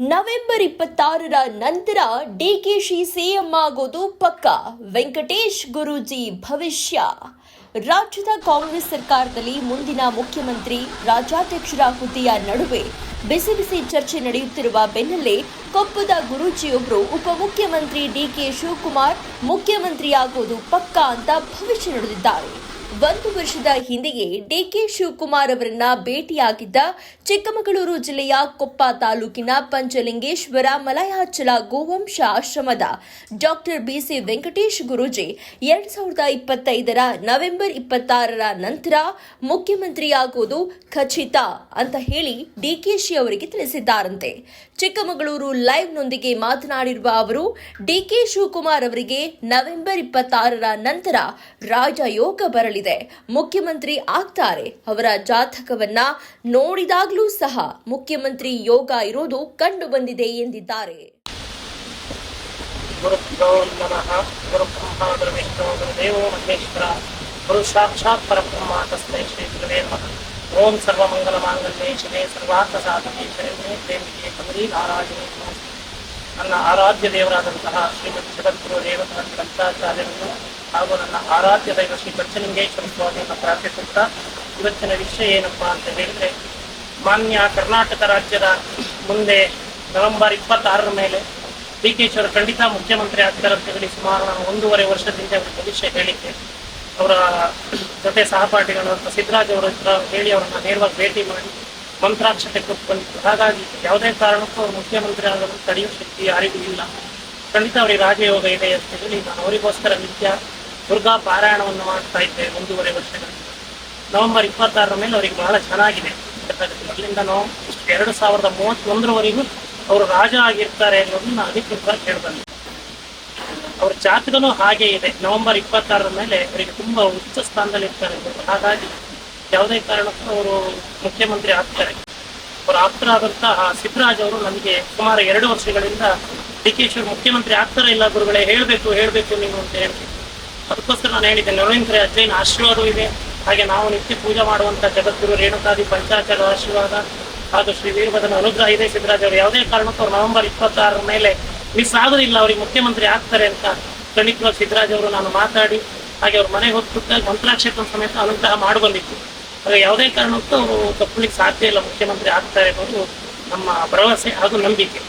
November ಇಪ್ಪತ್ತಾರರ ನಂತರ DKShi CM ಆಗೋದು ಪಕ್ಕ. ವೆಂಕಟೇಶ್ ಗುರೂಜಿ ಭವಿಷ್ಯ. ರಾಜ್ಯದ ಕಾಂಗ್ರೆಸ್ ಸರ್ಕಾರದಲ್ಲಿ ಮುಂದಿನ ಮುಖ್ಯಮಂತ್ರಿ, ರಾಜ್ಯಾಧ್ಯಕ್ಷರ ಹುದ್ದೆಯ ನಡುವೆ ಬಿಸಿ ಬಿಸಿ ಚರ್ಚೆ ನಡೆಯುತ್ತಿರುವ ಬೆನ್ನಲ್ಲೇ ಕೊಪ್ಪದ ಗುರೂಜಿಯೊಬ್ಬರು ಉಪಮುಖ್ಯಮಂತ್ರಿ ಡಿಕೆ ಶಿವಕುಮಾರ್ ಮುಖ್ಯಮಂತ್ರಿಯಾಗೋದು ಪಕ್ಕ ಅಂತ ಭವಿಷ್ಯ ನುಡಿದಿದ್ದಾರೆ. ಒಂದು ವರ್ಷದ ಹಿಂದೆಯೇ ಡಿಕೆ ಶಿವಕುಮಾರ್ ಅವರನ್ನ ಭೇಟಿಯಾಗಿದ್ದ ಚಿಕ್ಕಮಗಳೂರು ಜಿಲ್ಲೆಯ ಕೊಪ್ಪ ತಾಲೂಕಿನ ಪಂಚಲಿಂಗೇಶ್ವರ ಮಲಯಾಚಲ ಗೋವಂಶ ಆಶ್ರಮದ ಡಾಕ್ಟರ್ ಬಿಸಿ ವೆಂಕಟೇಶ್ ಗುರೂಜಿ ಎರಡ್ ಸಾವಿರದ ಇಪ್ಪತ್ತೈದರ ನವೆಂಬರ್ ಇಪ್ಪತ್ತಾರರ ನಂತರ ಮುಖ್ಯಮಂತ್ರಿಯಾಗುವುದು ಖಚಿತ ಅಂತ ಹೇಳಿ ಡಿಕೆಶಿ ಅವರಿಗೆ ತಿಳಿಸಿದ್ದಾರಂತೆ. ಚಿಕ್ಕಮಗಳೂರು ಲೈವ್ನೊಂದಿಗೆ ಮಾತನಾಡಿರುವ ಅವರು, ಡಿಕೆ ಶಿವಕುಮಾರ್ ಅವರಿಗೆ ನವೆಂಬರ್ ಇಪ್ಪತ್ತಾರರ ನಂತರ ರಾಜಯೋಗ ಬರಲಿದೆ ಮುಖ್ಯಮಂತ್ರಿ ಆಗ್ತಾರೆ. ಅವರ ಜಾತಕವನ್ನ ನೋಡಿದಾಗಲೂ ಸಹ ಮುಖ್ಯಮಂತ್ರಿ ಯೋಗ ಇರೋದು ಕಂಡು ಬಂದಿದೆ ಎಂದಿದ್ದಾರೆ. ಗುರು ಸಾಕ್ಷಾತ್ ಪರಬ್ರಹ್ಮ ತಸ್ಮೈ ಶ್ರೀ ಗುರುವೇ ನಮಃ. ಓಂ ಸರ್ವಮಂಗಲ ಮಾಂಗಲ್ಯೇ ಶಿವೇ ಸರ್ವಾರ್ಥ ಸಾಧನೆ ಶರಣ್ಯೆ ಪ್ರೇಮಿಗೆ ಕಮಲಿ ನಾರಾಯಣಿ ನಮಃ. ನನ್ನ ಆರಾಧ್ಯ ದೇವರಾದಂತಹ ಶ್ರೀಮತಿ ಜಗದ್ಗುರು ರೇವತ ಗ್ರಂಥಾಚಾರ್ಯರನ್ನು ಹಾಗೂ ನನ್ನ ಆರಾಧ್ಯ ದೈವ ಶ್ರೀ ಬಚ್ಚಲಿಂಗೇಶ್ವರ ಸ್ವಾಮಿಯನ್ನು ಪ್ರಾರ್ಥಿಸುತ್ತಾ ಇವತ್ತಿನ ವಿಷಯ ಏನಪ್ಪಾ ಅಂತ ಹೇಳಿದ್ರೆ, ಮಾನ್ಯ ಕರ್ನಾಟಕ ರಾಜ್ಯದ ಮುಂದೆ ನವೆಂಬರ್ ಇಪ್ಪತ್ತಾರರ ಮೇಲೆ ಡಿ ಕೆ ಶಿವರು ಖಂಡಿತ ಮುಖ್ಯಮಂತ್ರಿ ಆಗ್ತಾರೆ ಅಂತ ಹೇಳಿ ಸುಮಾರು ನಾನು ಒಂದೂವರೆ ವರ್ಷದಿಂದ ಅವರ ಭವಿಷ್ಯ ಹೇಳಿದ್ದೆ. ಅವರ ಜೊತೆ ಸಹಪಾಠಿಗಳು ಸಿದ್ದರಾಜ್ ಅವರ ಹತ್ರ ಹೇಳಿ ಅವರನ್ನ ನೇರವಾಗಿ ಭೇಟಿ ಮಾಡಿ. ಮಂತ್ರಾಕ್ಷತೆ ಕೊಟ್ಟು ಹಾಗಾಗಿ ಯಾವುದೇ ಕಾರಣಕ್ಕೂ ಅವರು ಮುಖ್ಯಮಂತ್ರಿ ಆಗಲು ತಡೆಯುವ ಶಕ್ತಿ ಯಾರಿಗೂ ಇಲ್ಲ. ಖಂಡಿತ ಅವರಿಗೆ ರಾಜಯೋಗ ಇದೆ ಅಂತ ಹೇಳಿ ಅವರಿಗೋಸ್ಕರ ನಿತ್ಯ ದುರ್ಗಾ ಪಾರಾಯಣವನ್ನು ಮಾಡ್ತಾ ಇದ್ದೆ ಒಂದೂವರೆ ವರ್ಷಗಳಿಂದ ನವೆಂಬರ್ ಇಪ್ಪತ್ತಾರರ ಮೇಲೆ ಅವರಿಗೆ ಬಹಳ ಚೆನ್ನಾಗಿದೆ. ಅಲ್ಲಿಂದ ನಾವು ಎರಡು ಸಾವಿರದ ಮೂವತ್ತೊಂದರವರೆಗೂ ಅವರು ರಾಜ ಆಗಿರ್ತಾರೆ ಅನ್ನೋದನ್ನ ಅಧಿಕೃತ ಹೇಳ್ಬಂದೆ ಅವ್ರ ಜಾತಕನೂ ಹಾಗೆ ಇದೆ. ನವೆಂಬರ್ ಇಪ್ಪತ್ತಾರರ ಮೇಲೆ ಅವರಿಗೆ ತುಂಬಾ ಉಚ್ಚ ಸ್ಥಾನದಲ್ಲಿ ಇರ್ತಾರೆ ಹಾಗಾಗಿ ಯಾವುದೇ ಕಾರಣಕ್ಕೂ ಅವರು ಮುಖ್ಯಮಂತ್ರಿ ಆಗ್ತಾರೆ. ಅವರ ಆಪ್ತರಾದಂತಹ ಸಿದ್ದರಾಜ್ ಅವರು ನಮಗೆ ಸುಮಾರು ಎರಡು ವರ್ಷಗಳಿಂದ ಡಿ ಕೆ ಶಿವರು ಮುಖ್ಯಮಂತ್ರಿ ಆಗ್ತಾರ ಇಲ್ಲ ಗುರುಗಳೇ, ಹೇಳಬೇಕು ಹೇಳಬೇಕು ನೀವು ಅಂತ ಹೇಳ್ತೀವಿ ಅದಕ್ಕೋಸ್ಕರ ನಾನು ಹೇಳಿದ್ದೆ, ನರೇಂದ್ರ ಅಜ್ಜೈನ ಆಶೀರ್ವಾದವೂ ಇದೆ. ಹಾಗೆ ನಾವು ನಿತ್ಯ ಪೂಜೆ ಮಾಡುವಂತಹ ಜಗದ್ಗುರು ರೇಣುಕಾದಿ ಪಂಚಾಚಾರ ಆಶೀರ್ವಾದ ಹಾಗೂ ಶ್ರೀ ವೀರಭದ್ರನ ಅನುಗ್ರಹ ಇದೆ ಸಿದ್ದರಾಜ್ ಅವರು. ಯಾವುದೇ ಕಾರಣಕ್ಕೂ ಅವರು ನವೆಂಬರ್ ಇಪ್ಪತ್ತಾರರ ಮೇಲೆ ಮಿಸ್ ಆಗೋದಿಲ್ಲ, ಅವ್ರಿಗೆ ಮುಖ್ಯಮಂತ್ರಿ ಆಗ್ತಾರೆ ಅಂತ ಖಂಡಿತವಾಗಿ ಸಿದ್ದರಾಜ್ ಅವರು ನಾನು ಮಾತಾಡಿ, ಹಾಗೆ ಅವ್ರ ಮನೆಗೆ ಹೋಗ್ಬಿಟ್ಟಾಗ ಮಂತ್ರಾಕ್ಷೇತ್ರ ಸಮೇತ ಅನುಗ್ರಹ ಮಾಡಿ ಬಂದಿತ್ತು ಹಾಗೆ ಯಾವುದೇ ಕಾರಣಕ್ಕೂ ಅವರು ತಪ್ಪಲಿಕ್ಕೆ ಸಾಧ್ಯ ಇಲ್ಲ ಮುಖ್ಯಮಂತ್ರಿ ಆಗ್ತಾರೆ ಅನ್ನೋದು ನಮ್ಮ ಭರವಸೆ ಹಾಗೂ ನಂಬಿಕೆ.